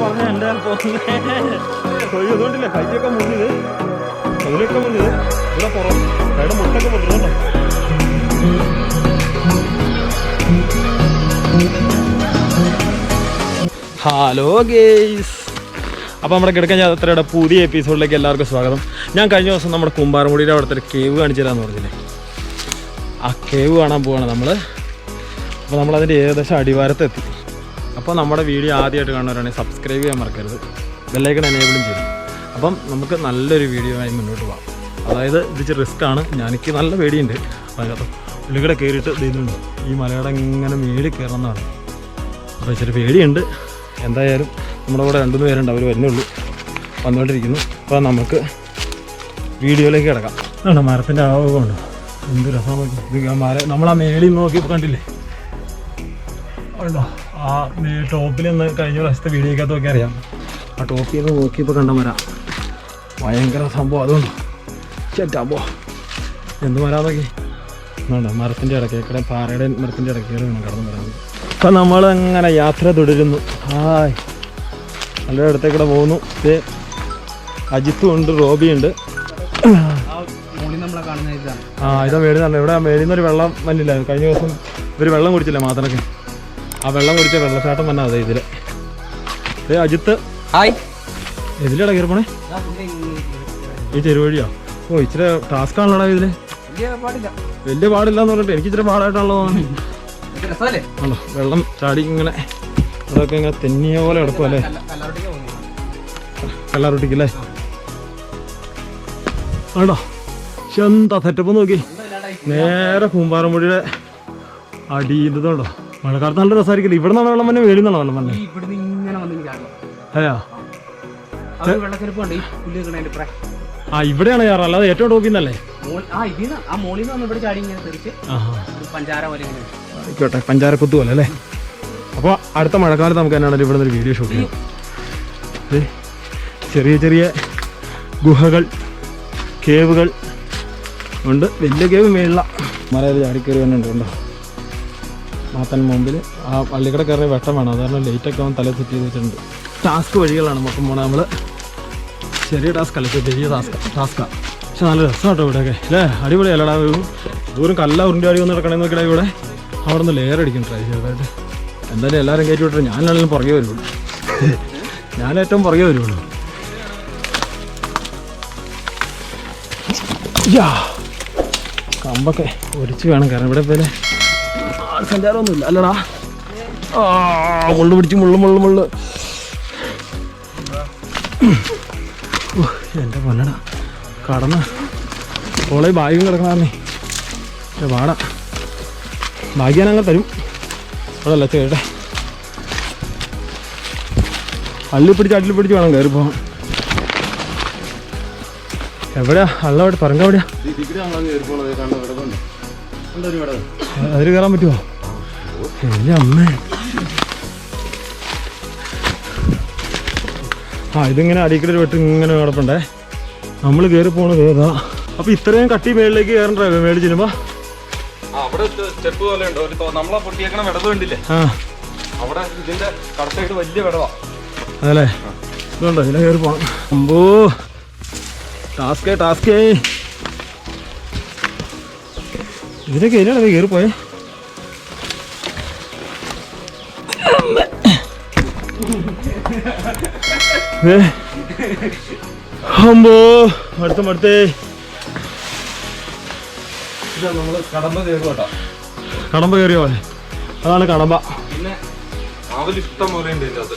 പറഞ്ഞ എന്റെ കൊയ്യതുകൊണ്ടില്ല കൈയൊക്കെ മുന്നിത് അതിലൊക്കെ മുന്നിത് ഇവിടെ പുറം. കൈയുടെ മുട്ടൊക്കെ പൊട്ടുന്നുണ്ടോ ഹലോ ഗേയ്സ് അപ്പോൾ നമ്മുടെ കിടക്കൻ യാത്രയുടെ പുതിയ എപ്പിസോഡിലേക്ക് എല്ലാവർക്കും സ്വാഗതം. ഞാൻ കഴിഞ്ഞ ദിവസം നമ്മുടെ കുമ്പാരമുടിയുടെ അവിടുത്തെ ഒരു കേവ് കാണിച്ചു തരാമെന്ന് പറഞ്ഞില്ലേ? ആ കേവ് കാണാൻ പോവാണ് നമ്മൾ അപ്പോൾ നമ്മളതിന്റെ ഏകദേശം അടിവാരത്തെത്തി. അപ്പോൾ നമ്മുടെ വീഡിയോ ആദ്യമായിട്ട് കാണുന്നവരാണെങ്കിൽ സബ്സ്ക്രൈബ് ചെയ്യാൻ മറക്കരുത്. ബെല്ലൈക്കൺ എനേബിളും ചെയ്യും അപ്പം നമുക്ക് നല്ലൊരു വീഡിയോ ആയി മുന്നോട്ട് പോകാം അതായത് ഇതിച്ച് ആണ്. ഞാനെനിക്ക് നല്ല പേടിയുണ്ട്. അതിനകത്ത് ഉള്ളിക്കടെ കയറിയിട്ട് ഇതിലുണ്ട് ഈ മലയുടെ ഇങ്ങനെ മേടി കയറണം എന്നാണ് അപ്പോൾ ഇച്ചിരി പേടിയുണ്ട്. എന്തായാലും നമ്മുടെ കൂടെ രണ്ടു പേരുണ്ട്. അവർ വരുന്നുള്ളൂ. വന്നുകൊണ്ടിരിക്കുന്നു. അപ്പോൾ നമുക്ക് വീഡിയോയിലേക്ക് കിടക്കാം. ആണ് മരത്തിന്റെ ആവകമുണ്ട് എന്ത് രസമാണ് ഇത്. മര നമ്മൾ ആ മേളിൽ നോക്കിയപ്പോൾ കണ്ടില്ലേ? ഉണ്ടോ? ആ ടോപ്പിൽ നിന്ന് കഴിഞ്ഞ പ്രാവശ്യത്തെ വീഡിയോ ഒക്കെ നോക്കി അറിയാം. ആ ടോപ്പിൽ നിന്ന് നോക്കിയപ്പോൾ കണ്ട മര. ഭയങ്കര സംഭവം അതുകൊണ്ട് ചേട്ടാമ്പോ എന്ത് മരാ നോക്കി എന്നുണ്ട് മരത്തിന്റെ ഇടയ്ക്ക് പാറയുടെ മരത്തിന്റെ ഇടയ്ക്ക് വേണം കടന്നു വരാൻ. അപ്പം നമ്മൾ അങ്ങനെ യാത്ര തുടരുന്നു. ഹായ്. നല്ല ഇടത്തേക്കൂടെ പോകുന്നു. ഇതേ അജിത്തും ഉണ്ട് റോബിയുണ്ട് ആ ഇതാ മേടി ഇവിടെ മേടിന്നൊരു വെള്ളം വന്നില്ല കഴിഞ്ഞ ദിവസം ഒരു വെള്ളം കുടിച്ചില്ല മാത്രമൊക്കെ. ആ വെള്ളം കുടിച്ച വെള്ളച്ചാട്ടം വന്നാ അതെ ഇതിൽ. ഇത് അജിത്ത്. ഹായ്. ഇതിലടാ കയറിപ്പോണേ ഈ ചെരുവഴിയോ. ഓ ഇച്ചിരി ടാസ്ക് ആണല്ലോടാ ഇതിൽ. വലിയ പാടില്ല. എന്ന് പറഞ്ഞിട്ട് എനിക്ക് ഇച്ചിരി പാടായിട്ടാണല്ലോ ആണോ? വെള്ളം ചാടി ഇങ്ങനെ അതൊക്കെ ഇങ്ങനെ തെന്നിയ പോലെ കിടക്കും അല്ലേ? കല്ലാറൊട്ടിക്കല്ലേ? ആണോ? എന്താ സെറ്റപ്പ് നോക്കി നേരെ കൂമ്പാറമ്പുഴയുടെ അടിയിലുണ്ടോ മഴക്കാലത്ത് നല്ല രസമായിരിക്കില്ല? ഇവിടെ നിന്നാണ് വെള്ളം വന്നെ വെളിന്നാണ് നിന്നാണ് വെള്ളം വന്നെ. ഈ ഇവിടുന്ന് ഇങ്ങനെ വന്ന് ചാടും അതെയാ? അത് വെള്ളക്കെരുപ്പ് ഉണ്ട്. ഈ പുല്ല് നിൽക്കണതിന്റെ ഇപ്പറേ ആ ഇവിടെയാണ് ചാറ് അല്ലാതെ ഏറ്റവും ടോപ്പിൽ നിന്നല്ലേ? മോൾ ആ ഇതിന്ന് ആ മോളിൽ നിന്ന് വന്ന് ഇവിടെ ചാടി ഇങ്ങനെ തെറിച്ച് ആഹാ. ഒരു പഞ്ചാര പോലെ ആയിക്കോട്ടെ പഞ്ചാരക്കുത്ത് പോലെ അല്ലേ? അപ്പോൾ അടുത്ത മഴക്കാലത്ത് നമുക്ക് എന്നാണ് ഇവിടെ നിന്ന് ഒരു വീഡിയോ ഷൂട്ട് ചെയ്യാം. ചെറിയ ചെറിയ ഗുഹകൾ കേവുകൾ ഉണ്ട്. വലിയ കേവ് മേളില. മലയിൽ ചാടിക്കയറി തന്നെ കണ്ടോ മാത്തൻ മുമ്പിൽ ആ പള്ളിക്കട കയറിയ വെട്ടം വേണം അതുകാരണം ലൈറ്റൊക്കെ അവൻ തല സെറ്റ് ചെയ്ത് വെച്ചിട്ടുണ്ട് ടാസ്ക് വഴികളാണ്. മൊത്തം പോണത് നമ്മൾ ചെറിയ ടാസ്ക് അല്ല വലിയ ടാസ്ക് ടാസ്ക്കാണ് പക്ഷെ നല്ല രസം കേട്ടോ ഇവിടെയൊക്കെ. അല്ലേ? അടിപൊളിയല്ലടാ ദൂരം കല്ല ഉരുണ്ടി അടി വന്ന് കിടക്കണമെന്ന് നോക്കിയാൽ ഇവിടെ. അവിടെ നിന്ന് ലെയർ അടിക്കും ട്രൈ ചെയ്തതായിട്ട് എന്തായാലും എല്ലാവരും കയറ്റി വിട്ടു. ഞാനാണെങ്കിലും പുറകെ വരുള്ളൂ. ഞാൻ ഏറ്റവും പുറകെ വരുള്ളൂ. കമ്പൊക്കെ ഒരിച്ച് വേണം കാരണം ഇവിടെ പോലെ സഞ്ചാരമൊന്നുമില്ല. അല്ലടാ. ആ മുള്ളു പിടിച്ച് മുള്ളു മുള്ളു മുള്ളു. എന്റെ പൊന്നടാ. കടന്ന്. ഓളെ ബാഗും കിടക്കണമെന്നേ പക്ഷെ പാടാ ഭാഗ്യാൻ അങ്ങനെ തരും. അതല്ല ചേട്ടെ അള്ളി പിടിച്ച് അള്ളി പിടിച്ച് വേണം കയറി പോകാൻ. എവിടെയാ? അള്ള അവിടെ പറഞ്ഞ എവിടെയാ അതിൽ കയറാൻ പറ്റുമോ എന്റെ ആ ഇതിങ്ങനെ അടിക്കടി വെട്ട് ഇങ്ങനെ കിടപ്പുണ്ടേ നമ്മൾ കയറി പോണത് ഏതാ? അപ്പൊ ഇത്രയും കട്ടി മേളിലേക്ക് കയറണ്ടേ? മേളിൽ ചെല്ലുമ്പോ? അവിടെ സ്റ്റെപ്പ് പോലെ ഉണ്ട്. നമ്മളെ പൊട്ടിയേക്കണ വിടവ് കണ്ടില്ലേ? ആ. അവിടെ ഇതിന്റെ കടത്തായിട്ട് വലിയ വിടവാ. അതല്ലേ? ഇതുണ്ടോ? ഇതിനെ കയറി പോണം. അമ്പോ. ടാസ്കേ ടാസ്കേ. ഇതിനെ കയറിയാണ് കയറി പോയേ? അമ്പോ അടുത്ത മടുത്തേ കടമ്പ കേട്ടോ. കടമ്പ കയറിയ? പോലെ അതാണ് കടമ്പ. പിന്നെ അവൽ ഇഷ്ടം പോലെ ഉണ്ട് അത്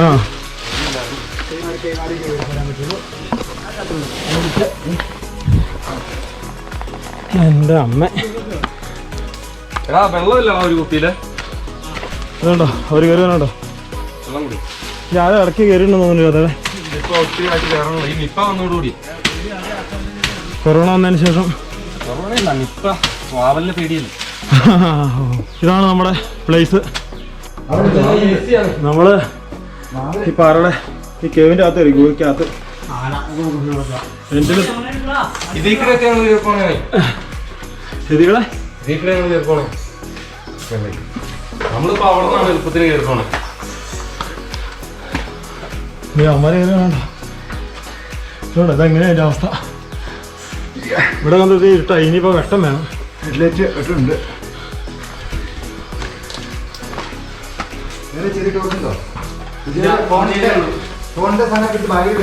ആ. എന്റെ അമ്മ. എടാ വെള്ളമില്ല ഒരു കുപ്പിയിൽ. ഇതുണ്ടോ ഞാൻ ഇടയ്ക്ക് കയറിയിട്ടുണ്ടെന്ന് തോന്നുന്നു അതെ കൊറോണ വന്നതിന് ശേഷം. ഇതാണ് നമ്മുടെ പ്ലേസ് നമ്മൾ ഈ പാറയുടെ ഈ കേവിന്റെ അകത്ത് കയറി ഗുഹയ്ക്കകത്ത് നമ്മളിപ്പോ അവിടെ നിന്നാണ് എളുപ്പത്തിന് കയറിക്കോണേ നീ അമ്മരെ വേണ്ട ഇവിടെ ഇതെങ്ങനെയാ എന്റെ അവസ്ഥ? ഇവിടെ കണ്ടിട്ട് ഇരുട്ട. ഇനിയിപ്പോ വെട്ടം വേണം. ഹെഡ്ലൈറ്റ് ഫോണിന്റെ ഫോണിന്റെ സാധനം കിട്ടി ബാഗിൽ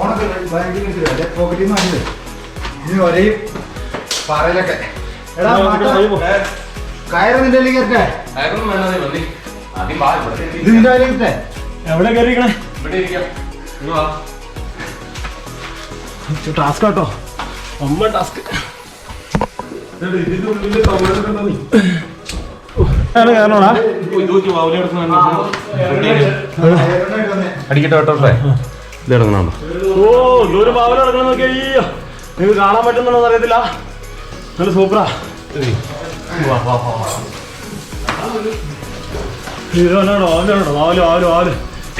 ഫോണൊക്കെ എടുത്തില്ല അല്ലെ പോക്കറ്റിൽ നിന്ന് ഇനി ഒരേ പറയിലൊക്കെ എടാ. കയറ് നിന്റെ എവിടെ വാ ടാസ്ക് കേട്ടോ അമ്മ ടാസ്ക് അടിക്കട്ടെ കേട്ടോ ഇത് ഇടങ്ങണോ ഓ ദൂരം പാവല ഇറങ്ങണം അയ്യോ നിങ്ങൾക്ക് കാണാൻ പറ്റുന്നുണ്ടോ അറിയത്തില്ല. നല്ല സൂപ്പറാ.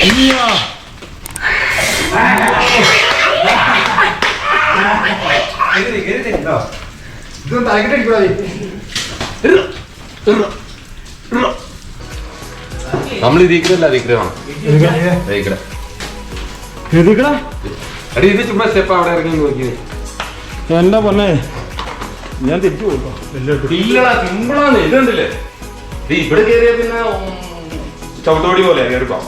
അയ്യാ ഇതൊന്നും നമ്മൾ ഇതിക്കല്ല അതിക്കലാണ് ഇതിക്കട എതിക്കടാ അടി ഇത് ചുമ്മാ സ്റ്റെപ്പ് അവിടെ ഇറങ്ങി നോക്കിയത് എന്റെ പൊന്നെ? ഞാൻ തിരിച്ചു വലിയ ഇല്ലടാ സിമ്പിളാണ് ഇതുണ്ടല്ലേ ഇത് ഇവിടെ കയറിയ പിന്നെ ഉം, ചവിട്ടുപടി പോലെ കയറിപ്പോ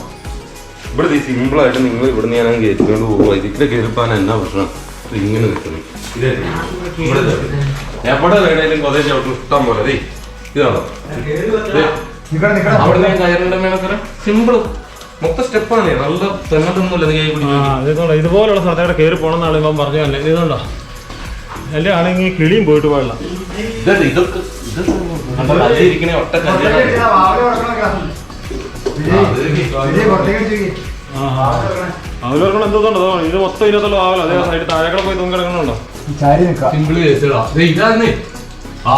ഇവിടെ ഈ സിമ്പിൾ ആയിട്ട് നിങ്ങൾ ഇവിടെ നിന്ന് ഞാൻ കയറ്റിക്കൊണ്ട് പോകുക ഇതിന്റെ കയറിപ്പാൻ എന്നാ പ്രശ്നം? ഇത് ഇങ്ങനെ നിൽക്കുന്നു. ഇതേ ഇവിടെ എവിടെ വേണേലും കൊതേ ചവിട്ടും ഇഷ്ടം പോലെ. ഇതാണോ അവിടെ നിന്ന് കയറിന്റെ സിമ്പിൾ മൊത്തം സ്റ്റെപ്പാണ് നല്ല തെങ്ങത്തൊന്നുമില്ല നീ കൈ ആ പിടിക്കും ഇതുണ്ടോ? ഇതുപോലുള്ള സ്ഥലത്തോടെ കയറി പോകണം എന്നാണ് ഇവൻ പറഞ്ഞു തന്നെ ഇതുണ്ടോ? അല്ലെ ആണെങ്കിൽ കിളിയും പോയിട്ട് പാടില്ല ഇതൊക്കെ അവലോർക്കണം എന്തോന്നുണ്ടോ ഇത് മൊത്തം ഇതിനകത്തുള്ള ആവല അതേ സൈഡ് താഴേക്കടെ പോയി തൂങ്ങി കിടക്കണുണ്ടോ? സിമ്പിൾ ഇതാന്നേ ആ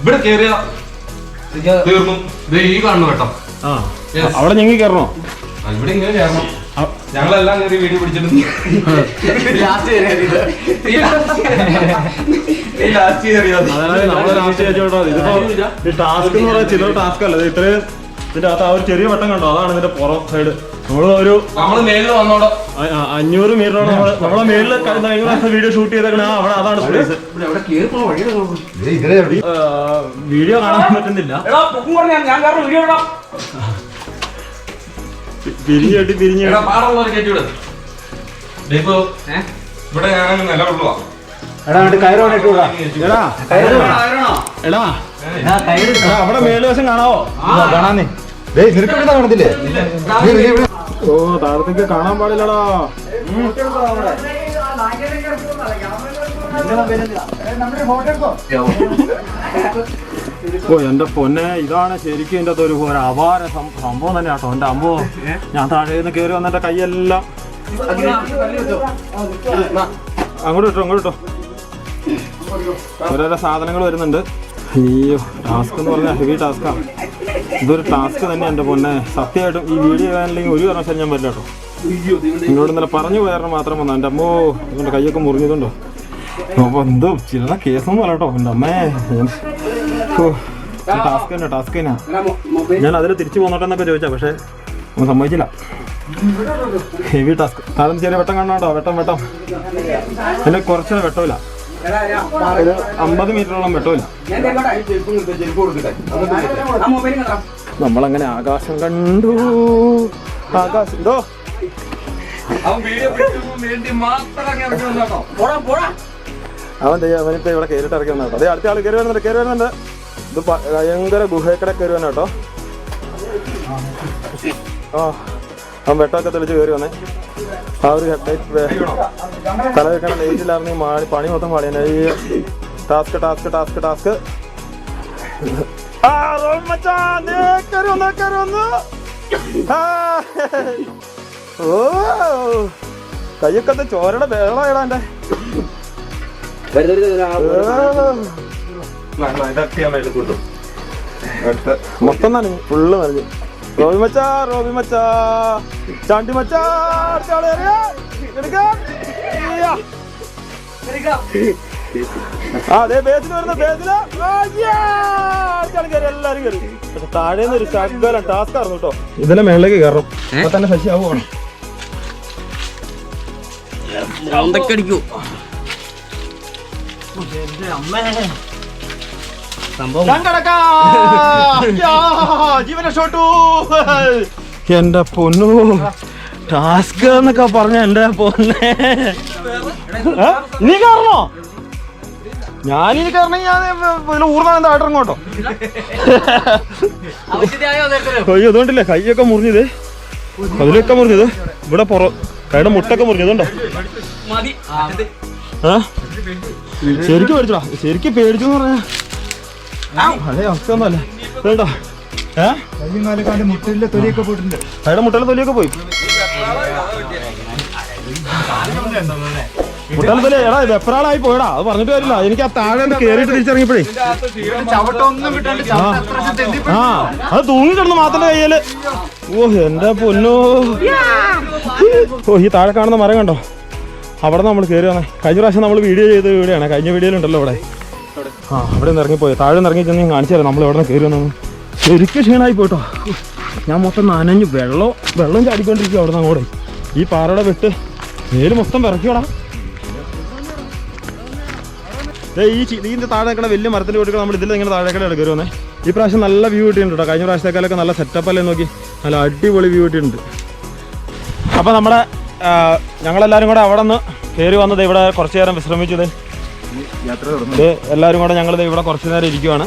ഇവിടെ കേറിയ തീർന്നു. ഈ കാണുന്നു കേട്ടോ. അവിടെ ഞങ്ങൾ കയറണോ? ആ, ഇവിടെ ഇങ്ങനെ കയറണം. ഞങ്ങളെല്ലാം കയറി വീഡിയോ പിടിച്ചിട്ടുണ്ട് ടാസ്ക് എന്ന് ചില ടാസ്ക് അല്ല? ഇത്ര ഇത്രയും ഇതിന്റെ അകത്ത് ആ ഒരു ചെറിയ വട്ടം കണ്ടോ? അതാണ് ഇതിന്റെ പുറം സൈഡ് നമ്മൾ ഒരു നമ്മൾ മേളിൽ വന്നോടെ അഞ്ഞൂറ് മീറ്ററോട് നമ്മൾ നമ്മളെ മേളിൽ കഴിഞ്ഞ പ്രാവശ്യം വീഡിയോ ഷൂട്ട് ചെയ്തേക്കണ? അവിടെ അതാണ് സ്പേസ് വീഡിയോ കാണാൻ പറ്റുന്നില്ല. എടാ പൊക്കും പറഞ്ഞാ ഞാൻ കാരണം വീഡിയോ ഇടാം പി- പിരിഞ്ഞ് പാടുള്ളവർ കയറ്റിവിട് ഇപ്പൊ ഇവിടെ ഞാൻ നിലവിളുവാ എടാ അങ്ങോട്ട് കയറ് കൊണ്ടിട്ട് വിടാ. എടാ എടാ എടാ അവിടെ മേലുവശം കാണാവോ? കാണാന്നേ ഡേയ് നിനക്ക് കാണത്തില്ലേ? ഇവിടെ. ഓ താഴത്തേക്ക് കാണാൻ പാടില്ലടാ. ഓ എന്റെ പൊന്നെ ഇതാണ് ശരിക്കും എന്റെ ഒരു ഒരു അപാര സംഭവം തന്നെ കേട്ടോ. എന്റെ അമ്പോ ഞാൻ താഴെ നിന്ന് കയറി വന്നിട്ട് കൈയെല്ലാം അങ്ങോട്ട് ഇട്ടോ ഓരോരോ സാധനങ്ങൾ വരുന്നുണ്ട്. അയ്യോ ടാസ്ക് എന്ന് പറഞ്ഞാൽ ഹെവി ടാസ്ക്കാണ് ഇതൊരു ടാസ്ക് തന്നെ എന്റെ പൊന്നെ. സത്യമായിട്ടും ഈ വീഡിയോ അല്ലെങ്കിൽ ഒരു കാരണവശാലും ഞാൻ വരില്ല കേട്ടോ. എന്നോട് ഇന്നലെ പറഞ്ഞു പോയാരണം മാത്രം വന്നാൽ എന്റെ അമ്മോ എന്റെ കൈയൊക്കെ മുറിഞ്ഞതുണ്ടോ? അപ്പോൾ എന്തോ ചില കേസൊന്നും അല്ല കേട്ടോ എന്റെ അമ്മേ. ടാസ്ക് തന്നെ ടാസ്ക് തന്നെ ഞാൻ അതിൽ തിരിച്ചു പോന്നോട്ടെ എന്നൊക്കെ ചോദിച്ചാ പക്ഷേ ഒന്നും സമ്മതിച്ചില്ല ഹെവി ടാസ്ക് കാരണം ചെറിയ വെട്ടം കാണാട്ടോ വെട്ടം വെട്ടം. പിന്നെ കുറച്ച് വെട്ടമില്ല ഒരു അമ്പത് മീറ്ററോളം വെട്ടമില്ല നമ്മളങ്ങനെ ആകാശം കണ്ടു. ആകാശം എന്തോ അവൻ അവനിപ്പോ ഇവിടെ കയറിട്ട് ഇറക്കി വന്നോ അതെ അടുത്ത ആൾ കയറി വരുന്നുണ്ട് കയറി വരുന്നുണ്ട്. ഇത് ഭയങ്കര ഗുഹക്കടെ കയറി വന്ന കേട്ടോ ആ അവൻ വെട്ടമൊക്കെ തെളിച്ച് കയറി വന്നേ. ആ ഒരു ഹെഡ്ലൈറ്റ് തല വെക്കണ ലൈറ്റിലായിരുന്നു മാടി പണി മൊത്തം പാടിയാണ് ഈ ടാസ്ക് ടാസ്ക് ടാസ്ക് ടാസ്ക് ആ റോൾ മച്ചാൻ ദേ കയറി വന്നു കയറി വന്നു. ആ, ഓ. കയ്യൊക്കെ ചോരയുടെ വേളായിടാ എന്റെ. മൊത്തം നനഞ്ഞു ഫുള്ള് നനഞ്ഞു റോബി മച്ചാ റോബി മച്ചാ. ചാണ്ടി മച്ചാ അതെ ബേസിൽ വരുന്ന എല്ലാരും കയറി പക്ഷെ താഴേന്ന് ഒരു ശകലം ടാസ്ക് ആയിരുന്നു കേട്ടോ ഇതിന്റെ മേളിലേക്ക് കയറും അപ്പൊ തന്നെ ശശി ആവുകയാണ് അടിക്കൂ. സംഭവം. എന്റെ പൊന്നു. ടാസ്ക് എന്നൊക്കെ പറഞ്ഞ എന്റെ പൊന്നെ? നീ കാരണോ ഞാനിനി കാരണം ഞാൻ ഊർന്ന എന്താ ഇറങ്ങോട്ടോ കൈ അയ്യോ അതുകൊണ്ടില്ലേ? കൈയൊക്കെ മുറിഞ്ഞത്. അതിലൊക്കെ മുറിഞ്ഞത്. ഇവിടെ പുറ കൈയുടെ മുട്ടൊക്കെ മുറിഞ്ഞതുണ്ടോ? ശരിക്കും പേടിച്ചോ ശരിക്കും പേടിച്ചു പറഞ്ഞാ. അതേ തൊലിയൊക്കെ പോയി. മുട്ടയുടെ തൊലി എടാ വെപ്രാളായി പോയടാ? അത് പറഞ്ഞിട്ട് വരില്ല എനിക്ക് ആ താഴെ കേറിയിട്ട് തിരിച്ചിറങ്ങിയപ്പോഴേ. ആ അത് തൂങ്ങി കിടന്നു മാത്രന്റെ കയ്യിൽ. ഓ എന്റെ പൊന്നോ. ഓ ഈ താഴെ കാണുന്ന മരം കണ്ടോ? അവിടെ നമ്മൾ കയറി വന്നേ കഴിഞ്ഞ പ്രാവശ്യം നമ്മൾ വീഡിയോ ചെയ്ത ആണ്. കഴിഞ്ഞ വീഡിയോയിലുണ്ടല്ലോ ഇവിടെ. ആ അവിടെ നിന്ന് ഇറങ്ങിപ്പോയി. താഴെ നിന്ന് ഇറങ്ങി ചെന്ന് കാണിച്ചു തരാം. നമ്മൾ എവിടെ നിന്ന് കയറി വന്നു ശരിക്കും ക്ഷീണമായി പോയിട്ടോ. ഞാൻ മൊത്തം നനഞ്ഞു. വെള്ളം വെള്ളം ചാടിക്കൊണ്ടിരിക്കുക അവിടെ നിന്ന് അങ്ങോട്ട്. ഈ പാറയുടെ വിട്ട്. മേൽ മൊത്തം വിറക്കിയോടാ ഈ ഇതിന്റെ താഴെ വലിയ മരത്തിന്റെ വീട്ടിൽ നമ്മൾ ഇതിൽ ഇങ്ങനെ താഴേക്കടെ കയറി വന്നേ. ഈ പ്രാവശ്യം നല്ല വ്യൂ കിട്ടിയിട്ടുണ്ട് കേട്ടോ. കഴിഞ്ഞ പ്രാവശ്യത്തേക്കാളൊക്കെ നല്ല സെറ്റപ്പ് അല്ലേ നോക്കി. നല്ല അടിപൊളി വ്യൂ കിട്ടിയിട്ടുണ്ട്. അപ്പോൾ നമ്മുടെ ഞങ്ങളെല്ലാവരും കൂടെ അവിടെ നിന്ന് കയറി വന്നത് ഇവിടെ കുറച്ച് നേരം വിശ്രമിച്ചത് ഇത് എല്ലാവരും കൂടെ ഞങ്ങൾ ഇവിടെ കുറച്ച് നേരം ഇരിക്കുവാണ്.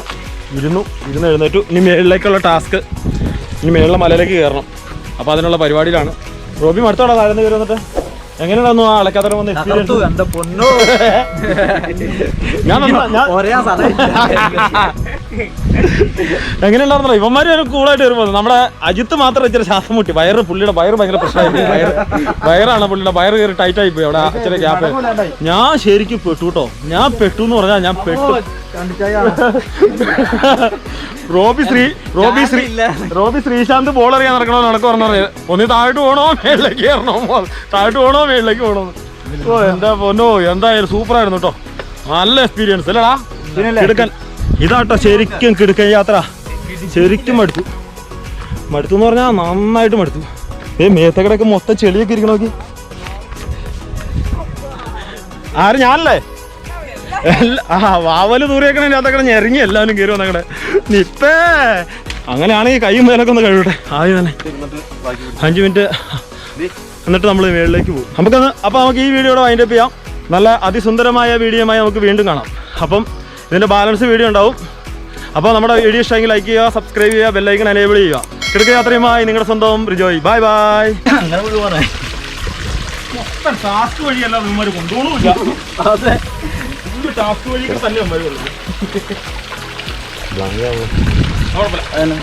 ഇരുന്നു ഇരുന്ന് എഴുന്നേറ്റു. ഇനി മേളിലേക്കുള്ള ടാസ്ക് ഇനി മേളിലെ മലയിലേക്ക് കയറണം. അപ്പോൾ അതിനുള്ള പരിപാടിയിലാണ്. റോബി മടുത്തോടാ താഴ്ന്ന് കയറി വന്നിട്ട്? എങ്ങനെയാണെന്നു ആ വന്ന് എക്സ്പീരിയൻസ് എന്റെ പൊന്നോ? ഞാൻ ഒരേ സാധനം എങ്ങനെയുണ്ടായിരുന്നോ? ഇവന്മാര് കൂളായിട്ട് വരുമ്പോൾ നമ്മുടെ അജിത്ത് മാത്രം ഇച്ചിരി ശ്വാസം മുട്ടി. വയറ് പുള്ളിയുടെ വയറ് ഭയങ്കര പ്രശ്നമായി. വയറ് വയറാണ് പുള്ളിയുടെ വയറ് കയറി ടൈറ്റ് ആയി പോയി അവിടെ ഇച്ചിരി ഗ്യാപ്പ് ഞാൻ ശരിക്കും പെട്ടു കേട്ടോ. ഞാൻ പെട്ടു എന്ന് പറഞ്ഞാൽ ഞാൻ പെട്ടു. Robbie Shri Robbie Shri Robbie Sreesanth ball അറിയാൻ നടക്കണോ നടക്കു പറഞ്ഞു ഒന്ന് താഴോട്ട് പോകണോ മേളിലേക്ക് കയറണോ? താഴോട്ട് പോകണോ മേളിലേക്ക് പോകണോ ഓ എന്താ പൊന്നോ എന്തായാലും സൂപ്പർ ആയിരുന്നു കേട്ടോ. നല്ല എക്സ്പീരിയൻസ് അല്ലടാ. കിടക്കൻ. ഇതാട്ടോ ശരിക്കും കിടക്കൻ യാത്ര. ശരിക്കും മടുത്തു. മടുത്തു എന്ന് പറഞ്ഞാൽ നന്നായിട്ട് മടുത്തു. ഏ മേത്തക്കടയൊക്കെ മൊത്തം ചെളിയൊക്കെ ഇരിക്കണോക്കി ആര് ഞാനല്ലേ? ആ വാവൽ ദൂരേക്കണ അതൊക്കെ ഞെരങ്ങി എല്ലാവരും കയറി വന്നെ നിപ്പേ! അങ്ങനെയാണെങ്കിൽ കൈയും മേലൊക്കെ ഒന്ന് കഴിവിട്ടെ ആദ്യം തന്നെ അഞ്ച് മിനിറ്റ്. എന്നിട്ട് നമ്മൾ മേളിലേക്ക് പോകും. നമുക്കൊന്ന് അപ്പോൾ നമുക്ക് ഈ വീഡിയോയുടെ വൈൻഡ് അപ്പ് ചെയ്യാം. നല്ല അതിസുന്ദരമായ വീഡിയോയുമായി നമുക്ക് വീണ്ടും കാണാം. അപ്പം ഇതിന്റെ ബാലൻസ് വീഡിയോ ഉണ്ടാവും. അപ്പോൾ നമ്മുടെ വീഡിയോ ഇഷ്ടമെങ്കിൽ ലൈക്ക് ചെയ്യുക സബ്സ്ക്രൈബ് ചെയ്യുക ബെല്ലൈക്കൺ എനേബിൾ ചെയ്യുക. കിടക്ക യാത്രയുമായി നിങ്ങളുടെ സ്വന്തം റിജോയ്. ബൈ ബൈ അങ്ങനെ മൊത്തം ടാസ്ക് വഴിയല്ല ഇവന്മാർ കൊണ്ടുപോകണമില്ല അതെ. ടാസ്ക് വഴി തന്നെ വരുള്ളൂ. കുഴപ്പമില്ല.